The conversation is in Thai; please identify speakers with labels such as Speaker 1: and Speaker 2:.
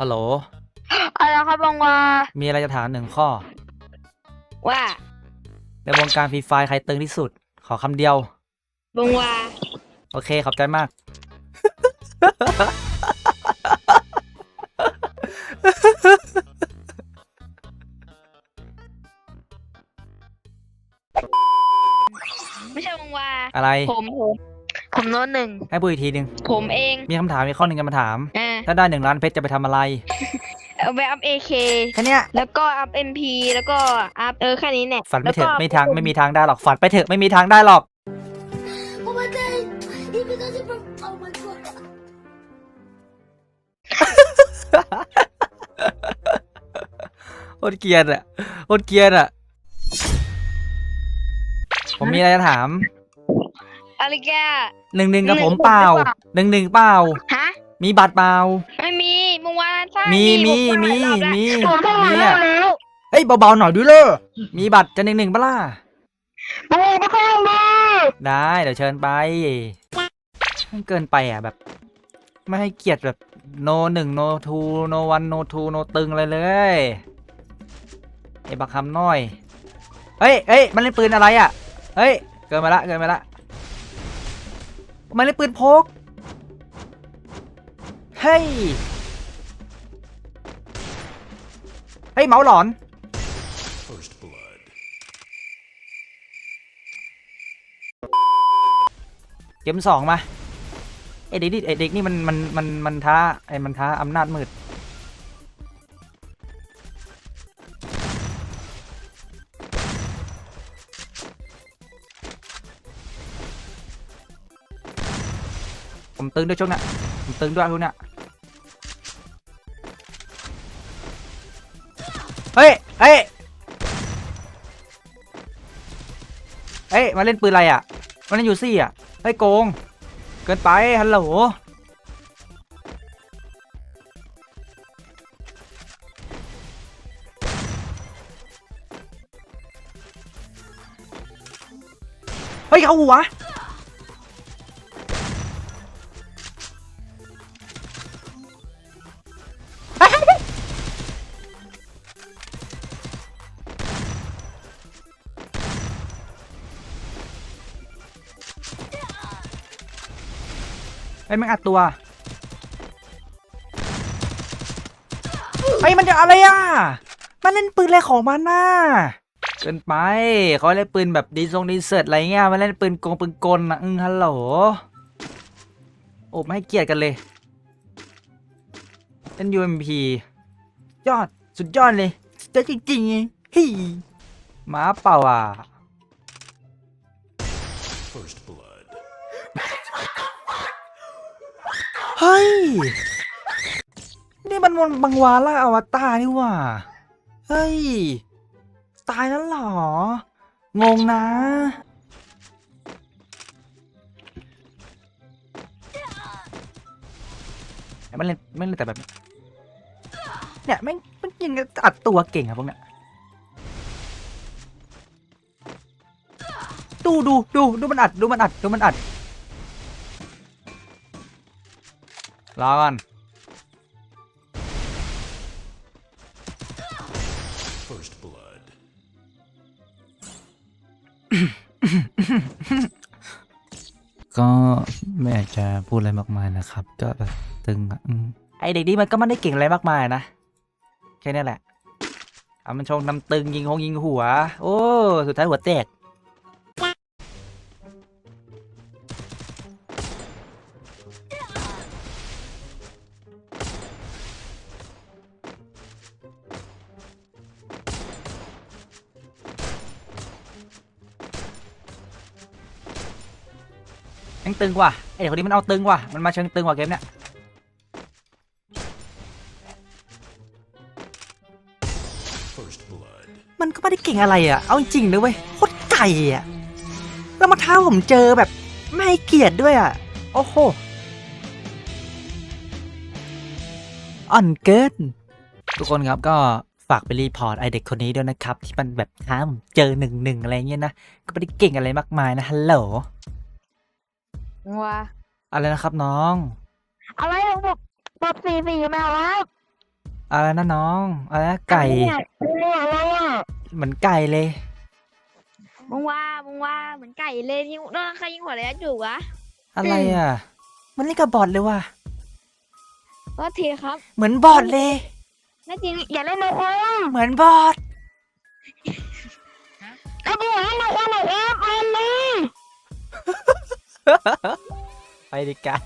Speaker 1: ฮัลโหล
Speaker 2: อะไรครับบางวา
Speaker 1: มีอะไรจะถามหนึ่งข้อ
Speaker 2: ว่า
Speaker 1: ในวงการฟรีไฟใครตึงที่สุด ขอคำเดียว
Speaker 2: บางวา
Speaker 1: โอเค ขอบใจมาก
Speaker 2: ไม่ใช่บางวา
Speaker 1: อะไร
Speaker 2: ผมผมผมโน้ตหนึ่ง
Speaker 1: ให้พูดอีกทีหนึ่ง
Speaker 2: ผมเอง
Speaker 1: มีคำถามมีข้อหนึ่งจะมาถาม
Speaker 2: อ่า
Speaker 1: ถ้าได้หนึ่งล้านเพชรจะไปทำอะไร
Speaker 2: เอาไปอัพเอเค
Speaker 1: แค่เนี้ย
Speaker 2: แล้วก็อัพเอ็มพีแล้วก็อัพเออแค่นี้เนี่ย
Speaker 1: ฝันไม่เถอะ
Speaker 2: แล้วก็
Speaker 1: ไม่ทางไม่มีทางได้หรอกฝันไปเถอะไม่มีทางได้หรอก
Speaker 3: Oh my god! He because it from. Oh my god!
Speaker 1: โคตรเกรียนอะโคตรเกรียนอะ ผมมีอะไรจะถาม
Speaker 2: อะไรแก
Speaker 1: หนึ่งหนึ่งกับ
Speaker 2: หนึ่ง
Speaker 1: ผมเปล่า
Speaker 2: หรือเปล่า
Speaker 1: หนึ่งหนึ่งเปล่า
Speaker 2: ฮะ
Speaker 1: มีบัตรเปล่า
Speaker 2: ไม่มีบางวาสร้าง
Speaker 1: มี
Speaker 2: ดิ
Speaker 1: มี
Speaker 2: ผสร้าง
Speaker 1: มี
Speaker 2: หลายรอบแล้ว
Speaker 1: มี
Speaker 2: ผมสร้างหลาย
Speaker 1: มี
Speaker 2: รอ
Speaker 1: อะ
Speaker 2: บแล้ว
Speaker 1: เฮ้ยเบาๆหน่อยดูเลยมีบัตรจะหนึ่งหนึ่งปะล่ะ
Speaker 2: โอ้ไม่เข้าเลย
Speaker 1: ได้เดี๋ยวเชิญไปมันเกินไปอะแบบ ไม่ให้เกียรติแบบโนหนึ่งโนทูโนวันโนทูโนตึงอะไรเลยไอ้บักคำน้อยเฮ้ยเฮ้ยมันเล่นปืนอะไรอะเฮ้ยเกินไปละเกินไปละมันเล่นปืนพกเฮ้ย เฮ้ย เมาส์หลอน
Speaker 4: First blood.
Speaker 1: เกมสองมาไอเด็กนี่ไอเด็กนี่มันมันมันมันท้าไอมันท้าอำนาจมืดผมตึงด้วยช่วงเนี้ยผมตึงด้วยช่วงเนี้ย เฮ้ย เฮ้ย เฮ้ย มาเล่นปืนอะไรอะ มันเล่นยูซี่อะ เฮ้ยโกง เกินไป ฮัลโหล เฮ้ยเขาหัว เฮ้ยมันอัดตัวเฮ้ยมันจะอะไรอะ มันเล่นปืนอะไรของมันน่ะเกินไปเขาเล่นปืนแบบดีทรงดีเซิร์ตอะไรเงี้ยมันเล่นปืนกงปืนกลนะอืมฮัลโหลโอ้ไม่ให้เกียรติกันเลยเล่น UMP ยอดสุดยอดเลยสุดยอดจริงๆฮิหมาเปล่าอะ เฮ้ย นี่มันมันบังวาล่าอวตารนี่หว่า เฮ้ย ตายแล้วเหรอ งงนะ มันเล่นไม่เล่นแต่แบบเนี่ยไม่งมันยังอัดตัวเก่งอะพวกเนี้ยดูดูดูดูมันอัดดูมันอัดดูมันอัด รอก่อน
Speaker 4: First blood.
Speaker 1: ก็ไม่อยากจะพูดอะไรมากมายนะครับ ก็แบบตึงอะอืมไอเด็กนี่มันก็ไม่ได้เก่งอะไรมากมายนะ แค่นี้แหละ เอามันชงนำตึงยิงหงยิงหัว โอ้ สุดท้ายหัวแตก ม่งตึงว่ะไอเด็กคนนี้มันเอาตึงว่ะมันมาเชิงตึงกว่ะเกมเนี้ยมันก็ไม่ได้เก่งอะไรอะ เอาจริงๆนะเว้ยโคตรไก่อะ แล้วมาท้าผมเจอแบบไม่ให้เกียรติด้วยอะ โอ้โห อ่อนเกิน ทุกคนครับก็ฝากไปรีพอร์ตไอเด็กคนนี้ด้วยนะครับ ที่มันแบบท้าผมเจอหนึ่งหนึ่งอะไรเงี้ยนะ ก็ไม่ได้เก่งอะไรมากมายนะฮัลโหล
Speaker 2: งวา
Speaker 1: อะไรนะครับน้อง
Speaker 2: อะไรของผมปอบสี่สี่มาแล้ว
Speaker 1: อะไรนะน้องอะไรนะไก่
Speaker 2: อะไรอะ
Speaker 1: เหมือนไก่เลย
Speaker 2: มึงว่ามึงว่าเหมือนไก่เลยที่โดนใครยิงหัวเลยจุกวะ
Speaker 1: อะไรอะ มันเล่นกับบอทเลยว่ะ
Speaker 2: ก็ทีครับ
Speaker 1: เหมือนบอทเลย
Speaker 2: แน่จริงอย่าเล่นในความ
Speaker 1: เหมือนบอท
Speaker 2: ถ้ามึงอย่าเล่นในความหน่อยเอฟเล่นเลย
Speaker 1: ไปดีกา